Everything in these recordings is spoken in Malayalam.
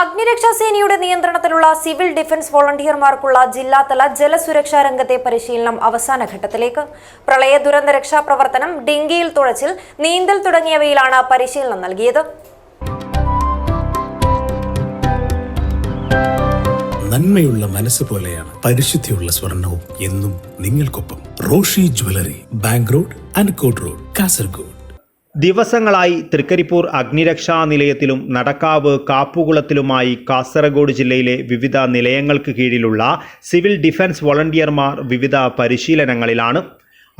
അഗ്നിരക്ഷാ സേനയുടെ നിയന്ത്രണത്തിലുള്ള സിവിൽ ഡിഫൻസ് വോളണ്ടിയർമാർക്കുള്ള ജില്ലാതല ജലസുരക്ഷാ രംഗത്തെ പരിശീലനം അവസാന ഘട്ടത്തിലേക്ക്. പ്രളയ ദുരന്ത രക്ഷാപ്രവർത്തനം ഡിങ്കിയിൽ തുഴച്ചിൽ നീന്തൽ തുടങ്ങിയവയിലാണ് പരിശീലനം നൽകിയത്. നന്മയുള്ള മനസ്സ് പോലെയാണ് പരിശുദ്ധിയുള്ള സ്വർണവും എന്നും നിങ്ങൾക്കൊപ്പം റോഷി ജ്വല്ലറി ബാങ്ക് റോഡ് അൻകോട്ട് റോഡ് കാസർഗോഡ്. ദിവസങ്ങളായി തൃക്കരിപ്പൂർ അഗ്നിരക്ഷാ നിലയത്തിലും നടക്കാവ് കാപ്പുകുളത്തിലുമായി കാസർഗോഡ് ജില്ലയിലെ വിവിധ നിലയങ്ങൾക്ക് കീഴിലുള്ള സിവിൽ ഡിഫൻസ് വോളണ്ടിയർമാർ വിവിധ പരിശീലനങ്ങളിലാണ്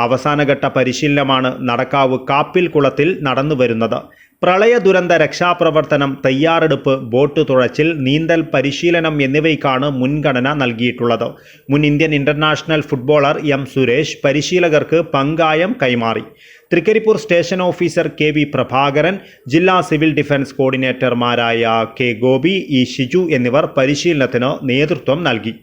അവസാനഘട്ട പരിശീലനമാണ് നടക്കാവ് കാപ്പിൽ കുളത്തിൽ നടന്നു വരുന്നത് പ്രളയ ദുരന്ത രക്ഷാപ്രവർത്തനം തയ്യാറെടുപ്പ് ബോട്ട് തുഴച്ചിൽ നീന്തൽ പരിശീലനം എന്നിവയ്ക്കാണ് മുൻഗണന നൽകിയിട്ടുള്ളത്. മുൻ Indian international footballer M Suresh പരിശീലകർക്ക് പങ്കായം കൈമാറി. Trikaripur station officer K V Prabhakaran ജില്ലാ സിവിൽ ഡിഫൻസ് കോർഡിനേറ്റർമാരായ കെ ഗോപി ഇ ഷിജു എന്നിവർ പരിശീലനത്തിന് നേതൃത്വം നൽകി.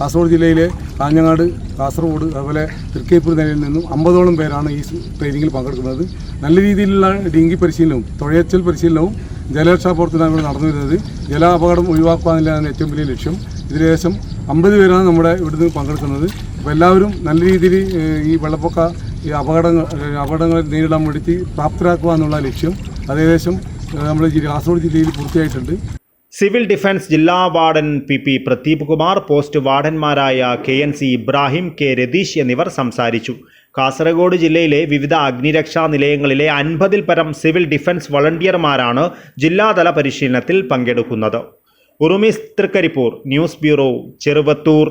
കാസർഗോഡ് ജില്ലയിലെ കാഞ്ഞങ്ങാട് കാസർഗോഡ് അതുപോലെ തൃക്കേപ്പൂർ നിലയിൽ നിന്നും അമ്പതോളം പേരാണ് ഈ ട്രെയിനിങ്ങിൽ പങ്കെടുക്കുന്നത്. നല്ല രീതിയിലുള്ള ഡിങ്കി പരിശീലനവും തുഴയച്ചൽ പരിശീലനവും ജലരക്ഷാ പ്രവർത്തനങ്ങൾ നടന്നു വരുന്നത് ജല അപകടം ഒഴിവാക്കുക എന്നുള്ളതാണ് ഏറ്റവും വലിയ ലക്ഷ്യം. ഇതിലേകദേശം അമ്പത് പേരാണ് നമ്മുടെ ഇവിടുന്ന് പങ്കെടുക്കുന്നത്. അപ്പോൾ എല്ലാവരും നല്ല രീതിയിൽ ഈ വെള്ളപ്പൊക്ക ഈ അപകടങ്ങൾ അപകടങ്ങൾ നേരിടാൻ വേണ്ടിയിട്ട് പ്രാപ്തരാക്കുക എന്നുള്ള ലക്ഷ്യം അത് ഏകദേശം നമ്മുടെ കാസർഗോഡ് ജില്ലയിൽ പൂർത്തിയായിട്ടുണ്ട്. സിവിൽ ഡിഫൻസ് ജില്ലാ warden P P Pradeep Kumar post വാർഡന്മാരായ K N C Ibrahim K Ratheesh എന്നിവർ സംസാരിച്ചു. കാസർഗോഡ് ജില്ലയിലെ വിവിധ അഗ്നിരക്ഷാ നിലയങ്ങളിലെ അൻപതിൽ പരം സിവിൽ ഡിഫൻസ് വളണ്ടിയർമാരാണ് ജില്ലാതല പരിശീലനത്തിൽ പങ്കെടുക്കുന്നത്. Urumis Trikaripur news bureau Cheruvathur.